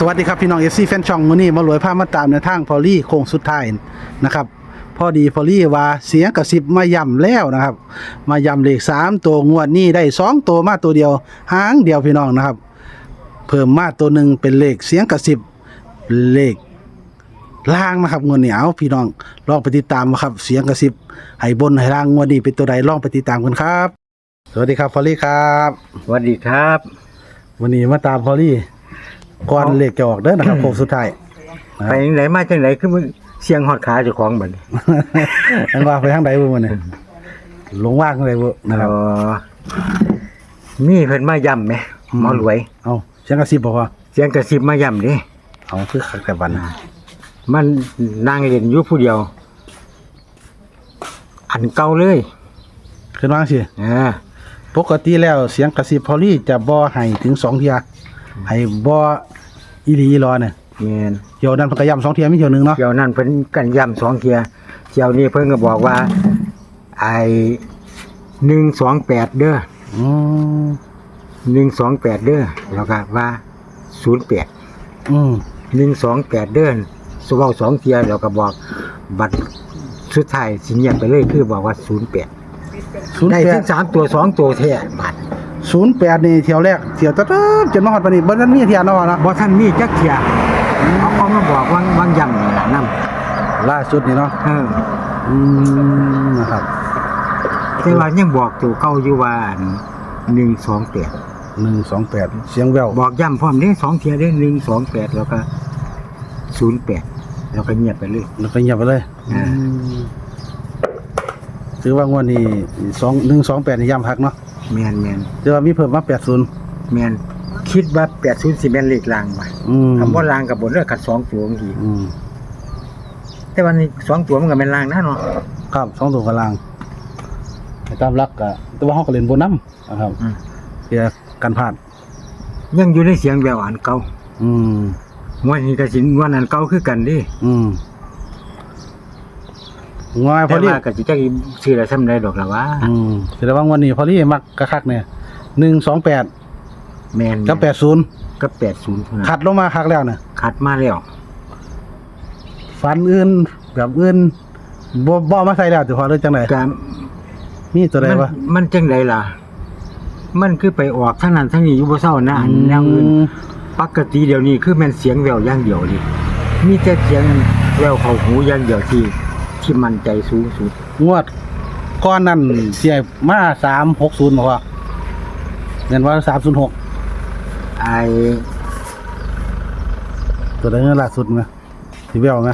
สวัสดีครับพี่น้องเอฟซีแฟนช่องมื้อนี้มารวยภาพมาตามในทางพอลลี่โค้งสุดท้ายนะครับพอดีพอลลี่ว่าเสียงกระซิบมาย่ำแล้วนะครับ มาย่ำเลขสามตัวงวดนี้ได้สองตัวมาตัวเดียวหางเดียวพี่น้องนะครับ เพิ่มมาตัวหนึ่งเป็นเลขเสียงกระซิบเลขล่างนะครับงวดนี้เอาพี่น้องลองไปติดตามนะครับ เสียงกระซิบให้บนให้ล่างงวดนี้เป็นตัวใดลองไปติดตามกันครับ สวัสดีครับพอลลี่ครับสวัสดีครับ วันนี้มาตามพอลลี่ ก่อนเลขจะออกเด้อนะครับโค้งสุดท้าย ไปยังไหนมาจังไหนคือมึงเสียงหอดขาเจ้าของบัดนี้อันว่าไปทางใดบ่มื้อนี้ลงว่างทางใดบ่นะครับอ๋อมีเพิ่นมาย่ำไหมอืมหมอรวย เอาเสียงกระซิบบอกว่าเสียงกระซิบมาย่ำเดิเอาคือคักแต่บัดนมันนางเรียนอยู่ผู้เดียว อันเก่าเลยขึ้นว่าสิอ่าปกติแล้วเสียงกระซิบพอลี่จะบ่ให้ถึงสองเที่ย ให้บ่อีหลีอีหลอเนี่ยแม่นเดี๋ยวนั้นเพิ่นก็ย้ำสองเที่ยมีเที่ยวหนึงเนาะเที่ยวนั้นเพิ่นกันย่ำสองเที่ยเที่ยวนี้เพิ่นก็บอกว่า ไอ้128เด้ออืม128เด้อแล้วก็ว่า08อืมหนึ่งสองแปดเดือนสเวาสองเทียแล้วก็บอกบัตรสุดท้ายสิเงียบไปเลยคือบอกว่าศูนย์แปดได้ถึง08สามตัวสองตัวแท้บัตร 08นี่เที่ยวแรกเที่ยวตะเติบจนมาฮอดปานนี้บ่ทันมีเที่ยเนาะเนาะบอท่านมีจักเทียเอาเขามาบอกวางวางยำนี่ล่ะนล่าสุดนี่เนาะำเอออืมนะครับแต่ว่ายังบอกตัวเก่าอยู่ว่าหนึ่งสองแปด128เสียงแววบอกย้ำพร้อมเด้สองเทียได้หนึ่งสองแปดแล้วก็ศูนย์แปดแล้วก็เงียบไปเลย แล้วก็เงียบไปเลยอ่าถือว่างวดนี้สองหนึ่งสองแปดนี่ย่ำพักเนาะ แมนแมนถือว่ามีเพิ่มมาแปดศูนย์แมนคิดว่าแปดศูนย์สิแมนเลขลางไปอืมคำว่าลางกับบนเรื่องขัดสองตัวบางทีอืมแต่วันนี้สองตัวมันก็เป็นลางนะเนาะครับสองตัวกำลังไปตามรักกะแต่ว่าเขาก็เล่นบนน้ำนะครับอืมเพื่อกันพลาดยังอยู่ในเสียงแววอันเก่าอืมวันนี้ก็สิวันอันเก่าคือกันเดิอืม งอยพแต่อดีว่าก็สิจักซื้ออะไรทำได้ดอกละว่าอืมแต่ว่างวันนี้พอดีมักกะคักเนี่ยหนึ่งสองแปดแมนกับแปดศูนย์กับแปดศูนย์ขัดลงมาคักแล้วเนี่ยขัดมาแล้วฟันอื่นแบบอื่นบ่บ่เอามาใส่แล้วถือพอเรื่องจังไหนก็มีตัวใดมันวะมันจังไดล่ะ มันคือไปออกทั้งนั้นทั้งนี้อยู่บ่เศร้านะอันแนวอื่นมปกติเดี๋ยวนี้คือแม่นเสียงแววอย่างเดียวดิมีแต่เสียงแววเข้าหูอย่างเดียวที่ ที่มั่นใจสูงสุดงวดก้อนนั่นเสียมาสามหกศูนย์บอกว่าเงินว่าสามศูนย์หกไอ้ตัวใดเงินล่าสุดไหมที่เบี้ยวไหม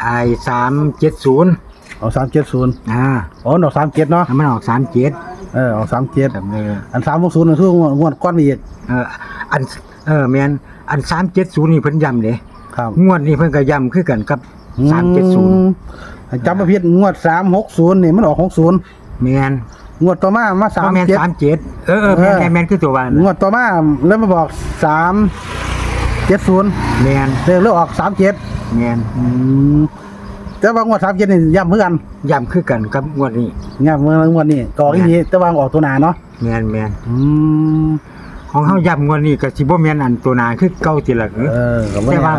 ไอ้สามเจ็ดศูนย์เอาสามเจ็ดศูนย์อ่าอ๋อดอกสามเจ็ดเนาะมันออกสามเจ็ดเออเอาสามเจ็ดแบบเอออันสามหกศูนย์นั่นคืองวดงวดก้อนอีกเอออันเออแมนอันสามเจ็ดศูนย์นี่เพิ่นย้ำเลยครับงวดนี้เพิ่นก็ย้ำคือกันกับสามเจ็ดศูนย์อืม จำประเภทงวดสามหกศูนย์นี่มันออกหกศูนย์แมนงวดต่อมามาสามแมนเจ็ดสามเจ็ดเออเออแมนเออแมนแมนคือตัววานงวดต่อมาแล้วมาบอกสามเจ็ดศูนย์แมนเรียกเลือกออกสามเจ็ดแมนอืมแต่ว่างวดสามเจ็ดนี่ย้ำเพื่อกันย้ำคือกันกับงวดนี้ย้ำเมื่องวดนี้ก็ออกอีกทีแต่ว่าออกตัวหนาเนาะแมนแมนอืมของเฮาย้ำงวดนี้ก็สิบ่แม่นอันตัวหนาคือเก่าติละเออเออก็บ่แต่แน่ว่า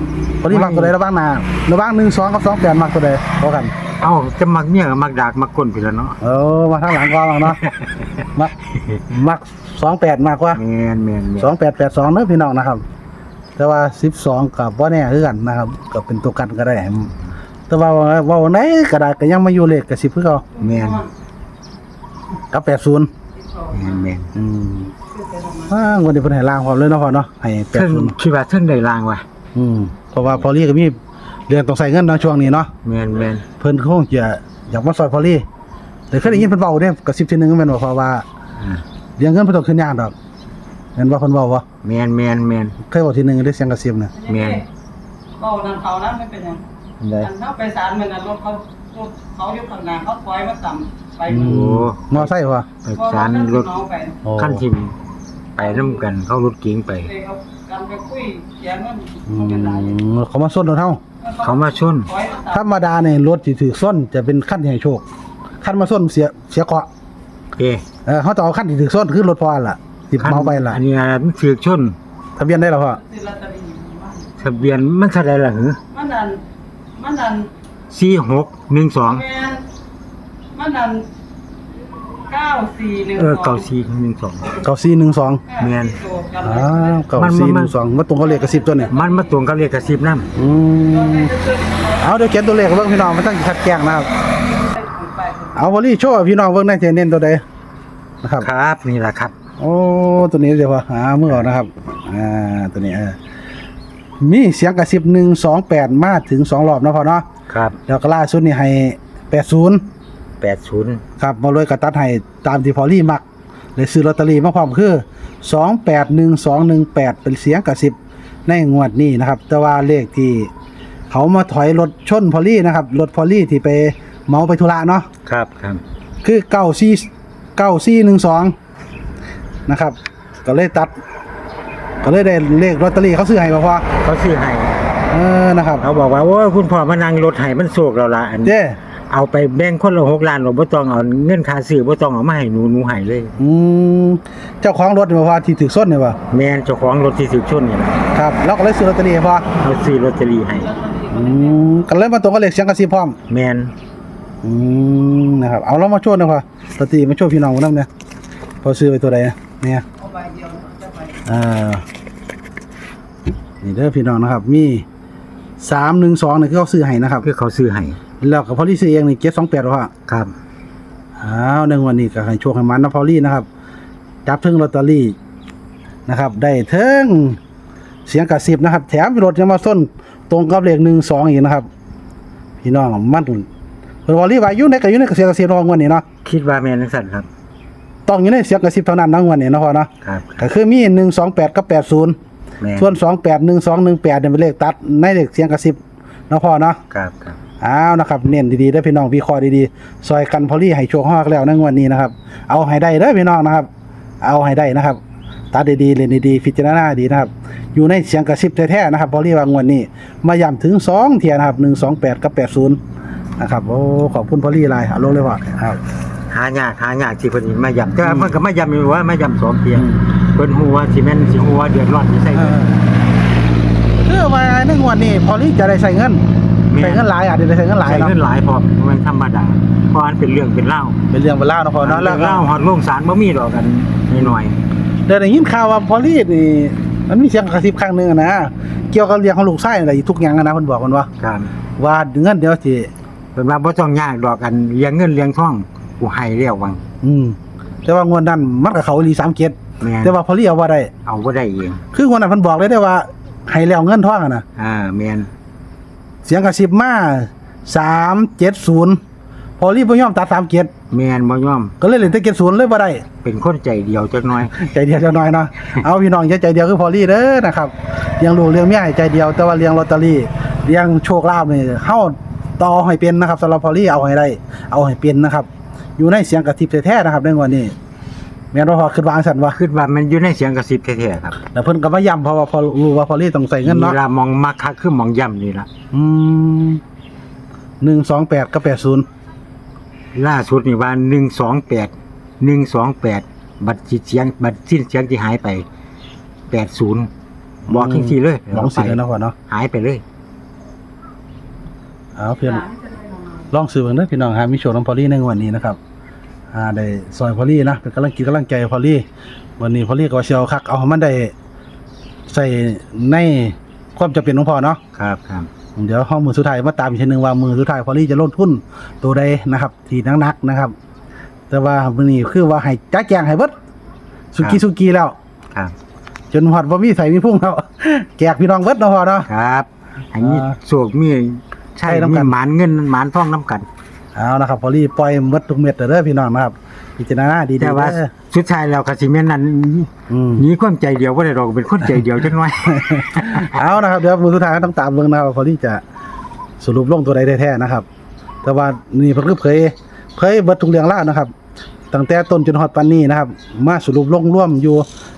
นะพอดีมักตัวใดระหว่างหน้าระหว่างหนึ่งสองกับสองแปดมักตัวใดพอกัน เอ้าจะมักเมียกับมักดากมักก้นไปแล้วเนาะเออมาทางหลังก่อนเนาะมักมักสองแปดมากกว่าแมนแมนแมนสองแปดแปดสองเนอะพี่น้องนะครับ แต่ว่าสิบสองกับว่าแน่คือกันนะครับก็เป็นตัวกันก็ได้ แต่ว่าเว่าไหนก็ได้ก็ยังมาอยู่เลขกับสิบเพื่อเขาแมนกับแปดศูนย์แมนแมนอืมอ่าวันนี้เพิ่นให้ล่างความเลยเนาะพ่อเนาะให้แปดเทิงศูนย์คิดว่าเทิงได้ลางว่ะ อืมเพราะว่าพอลี่ก็มีเรื่องต้องใส่เงินเนาะช่วงนี้เนาะแมนแมนเพิ่นคงจะอยากมาซอยพอลี่แต่เคยได้ยินเพิ่นเว้าเด้กระซิบทีหนึงแม่นบ่เพราะว่าอ่าเรื่องเงินเพิ่นต้องขึ้นยากดอกแม่นว่าเพิ่นเว้าบ่แมนแมนแมนเคยเว้าทีหนึงได้เสียงกระซิบน่ะแมนเบานั่นเขานั้นไม่เป็นหยังได้อันเขาไปศาลมันน่ะรถเขารถเขาอยู่ข้างหน้าเขาถอยมาต่ำไปอืมือมมอไซค์บ่ไปสารรถน้องไปโอ้ขั้นทิม ไปน้ำกันเข้ารถเก๋งไปเลยเขากันไปคุยเสียเงินอืเขาเป็นไรมเขามาส้นรถเฮาเขามาชนถอยมาธรต่ำรมดาเนี่ยรถที่ถือส้นจะเป็นคันที่ให้โชคคันมาส้นเสียเสียเกาะเอ๊ะเออเขาจะเอาคันที่ถือส้นคือรถพอล่ะสิบคันเมาไปล่ะอันนี้อันถือชนทะเบียนได้แล้วพ่อซื้อลอตเตอรี่ทะเบียนมันเท่าไหร่ล่ะหือมันนั่นมันนั่นสี่หกหนึ่งสองแมนมันนั่น เก้าสี่หนึ่งเออเก้าสี่หนึ่งสอง เก้าสี่หนึ่งสองแม่นอ้าวเก้ามันสี่มันหนึ่งสองมาตรงกับเลขกระสิบตัวเนี่ยมันมาตรงกับเลขกระซิบน้อืมเอาเดี๋ยวเขียนตัวเลขเบิ่งพี่น้องมันต้องคัดแกล้งนะครับเอาวอลลี่โชว์ให้พี่น้องเบิ่งในเทนเน้นตัวใดนะครับำครับนี่แหละครับ โอ้ตัวนี้เดี๋ยวว่าหามือออกนะครับ อ่าตัวนี้เออมีเสียงกระซิบหนึ่งสองแปดมาถึงสองรอบนะพอเนาะครับ แล้วก็ล่าสุดนี่ให้แปดศูนย์ แปดศูนย์ครับมาเลยกระตัดให้ตามที่พอลี่มักเลยซื้อลอตเตอรี่มาพร้อมคือสองแปดหนึ่งสองหนึ่งแปดเป็นเสียงกระซิบในงวดนี้นะครับ แต่ว่าเลขที่ เขามาถอยรถชนพอลี่นะครับรถพอลี่ที่ไปเมาไปธุระเนาะครับครับ คือเก้าสี่เก้าสี่หนึ่งสองนะครับ ก็เลยตัด ก็เลยได้เลขลอตเตอรี่เขาซื้อให้บ่พอเขาซื้อให้เออนะครับ เขาบอกว่าโอ้ยคุณพ่อมานั่งรถไห้มันโศกเราละอันเจ้ เอาไปแบ่งคนละหกล้านเราบ่ต้องเอาเงินค่าซื้อบ่ต้องเอามาให้หนูหนูให้เลย อืมเจ้าของรถนี่บ่พอที่ถือส้นนี่บ่แม่นเจ้าของรถที่ถูกชนนี่ล่ะครับแล้วก็เลยซื้อลอตเตอรี่ให้พอเขาซื้อลอตเตอรี่ให้ อืมก็เลยมาตรงกับเลขเสียงกระซิบพร้อมแม่นอืมนะครับเอาเรามาโชว์หนะพอลอตเตอรี่มาโชว์พี่น้องนำเนี่ยพอซื้อไปตัวใดนะเนี่ยอ่านี่เด้อพี่น้องนะครับมี312นี่คือเขาซื้อให้นะครับ คือเขาซื้อให้ แล้วก็พอลี่ซื้อเองนี่728ว่าครับอ้าวในวันนี้ก็ให้โชคให้มันนะพอลี่นะครับ จับถึงลอตเตอรี่นะครับ ได้ถึงเสียงกระซิบนะครับ แถมรถยังมาส้นตรงกับเลขหนึ่งสองอีกนะครับ พี่น้องมันเพิ่นว่ารีว่าอยู่ในก็อยู่ในเสียงกระซิบรองวันนี้เนาะคิดว่าแม่นจังซั่นครับต้องอยู่ในเสียงกระซิบเท่านั้นนะงวันนี้เนาะพ่อเนาะครับก็คือมี128กับ80แม่นส่วน28 1218เนี่ยเป็นเลขตัดในเลขเสียงกระซิบเนาะพ่อเนาะครับครับ อ้าวนะครับเน้นดีๆเด้อพี่น้องวิเคราะห์ดีๆซอยกันพอลี่ให้โชคฮอกแล้วในงวดนี้นะครับ เอาให้ได้เด้อพี่น้องนะครับ เอาให้ได้นะครับตัดดีๆเล่นดีๆพิจารณาดีนะครับ อยู่ในเสียงกระซิบแท้ๆนะครับพอลี่วางวดนี้ มาย้ำถึง2เทียนะครับ128กับ80นะครับโอ้ขอบคุณพอลี่หลายเอาลงเลยว่ะครับหายากหายากที่เพิ่นสิมาย้ำแต่ว่าเพิ่นก็มาย้ำอยู่ว่ามาย้ำสองเที่ยอืมเพิ่นฮู้ว่าสิแม่นสิฮู้ว่าเดือดร้อนสิใส่เอเงินอคือว่าในงวดนี้พอลี่จะได้ใส่เงินแม่น ใส่เงินหลายอาจจะได้ใส่เงินหลายใส่เนาะเงินหลายพอมันธรรมดาเพราะอันเป็นเรื่องเป็นเล่าวเป็นเรื่องเป็นราวเนาะพอเนาะเรื่องเล่าวฮอดโรงศาลบ่มีดอกกันน้อยเดี๋ยวได้ยินข่าวว่าพอลี่นี่มันมีเสียงกระซิบครั้งหนึงอะนะเกี่ยวกับเรื่องของลูกไส้อะไรทุกอย่างอะนะเพิ่นบอกมันว่าๆครับว่าเงินเดี๋ยวสิเป็นว่าบ่ต้องยากดอกกันเลี้ยงเงินเลี้ยงทองกูให้แล้ววัง อืมแต่ว่างวดนั้นมันกับเขาอีหลี3เกตแม่นแต่ว่าพอลี่เอาว่าได้เอาบ่ได้เองคืองวดนั้นเพิ่นบอกเลยได้ว่าให้แล้วเงินทองอะนะอ่าแม่น เสียงกระซิบมา370พอลี่บ่ยอมตัด3เกตแม่นบ่ยอม ก็เลยเล่นแต่เกต0เลยบ่ได้เป็นคนใจเดียวจักหน่อย ใจเดียวจะน้อยเนาะเอาพี่น้องอย่าใจเดียวคือพอลี่เด้อนะครับเลี้ยงลูกเลี้ยงเมียให้ใจเดียว แต่ว่าเลี้ยงลอตเตอรี่เลี้ยงโชคลาภนี่เฮาต่อให้เป็นนะครับสำหรับพอลี่เอาให้ได้ เอาให้เป็นนะครับ อยู่ในเสียงกระทิบแท้ๆนะครับในงวันนี้ แม่นบ่พอคิดวาจังซั่นว่าคิดว่ามันอยู่ในเสียงกระซิบแท้ๆครับแล้วเพิ่นก็มาย้ำเพราะว่าพอรู้ว่าพอลี่ต้องใส่เงินเนาะเวลามองมักคักคือมองย่ำนี่ล่ะอืม128กับ80ล่าสุดนี่ว่า128 128บัตรสิเสียงบัตรสิ้นเสียงที่หายไป80บอกทิ้งทีเลยลองสิเลยเนาะพ่อเนาะหายไปเลยเอาเพื่อนลองซื้อเบิ่งเด้อพี่น้องหามีโชคน้องพอลี่ในงวันนี้นะครับ อ่าได้ซอยพอลี่นะเป็นกำลังกินกำลังใจพอลี่วันนี้พอลี่ก็ว่าสิเชียวคักเอาให้มันได้ใส่ในความจำเป็นของพ่อเนาะครับครับเดี๋ยวห้องมือสุดท้ายมาตามอีกทีหนึงว่ามือสุดท้ายพอลี่จะลงทุนตัวใดนะครับ ทีนักๆนะครับ แต่ว่ามื้อนี้คือว่าให้จ้าแจงให้เบิดสุกี้สุกี้แล้วครับจนฮอดบ่มีใส่มีพุ่งแล้วแจกพี่น้องเบิดเนาะพ่อเนาะครับอันนี้อ่าโศกมีใช่ใช่น้ำมีกันหมานเงินหมานทองน้ำกัน เอานะครับพอลี่ปล่อยเบิดทุกเม็ดเด้อพี่น้องนะครับพิจารณาดีๆแต่ว่าเด้อ สุดท้ายแล้วกสิเมนนั้นอืม หนีความใจเดียวว่าได้ดอกเป็นคนใจเดียวจังน้อย เอานะครับเดี๋ยวมือสุดท้ายก็ต้องตามเบิ่งนะครับพอลี่จะสรุปลงตัวใดแท้ๆนะครับ แต่ว่านี่เพิ่นก็เผยเผยเบิดทุกเรื่องราวนะครับตั้งแต่ต้นจนฮอดปานนี้นะครับ มาสรุปลงร่วมอยู่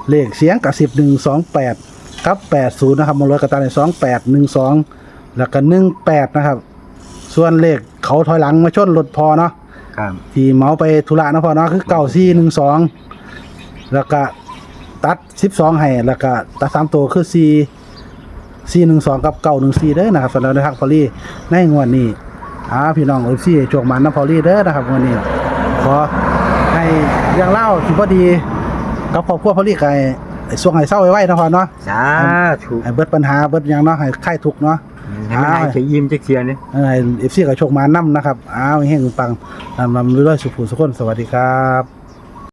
เลขเสียงกับ10128กับ80นะครับมาลอยกับตาใน2812แล้วก็18นะครับ ส่วนเลขเขาถอยหลังมาชนรถพอเนาะครับที่เหมาไปธุระนะพอเนาะคือเก้าสี่หนึ่งสองแล้วก็ตัดสิบสองให้แล้วก็ตัดสามตัวคือสี่412กับ914เด้อนะครับสำหรับในทางพอลี่ในงวดนี้อ่าพี่น้องเอฟซีโชคมันนะพอลี่เด้อนะครับงวดนี้ขอให้เรื่องเล่าที่พอดีกับครอบครัวพอลี่ก็ให้ให้ส่วงให้เศร้าไว้ๆนะพอเนาะสาธุให้เบิดปัญหาเบิดหยังเนาะให้คลายทุกข์เนาะ ให้มันหายใจยิ้มจักเทียนี่เออเอฟซีกับโชคมานํนะครับ อ้าวเฮงปังนำนำเรื่อยๆสุขุสุขคนสวัสดีครับ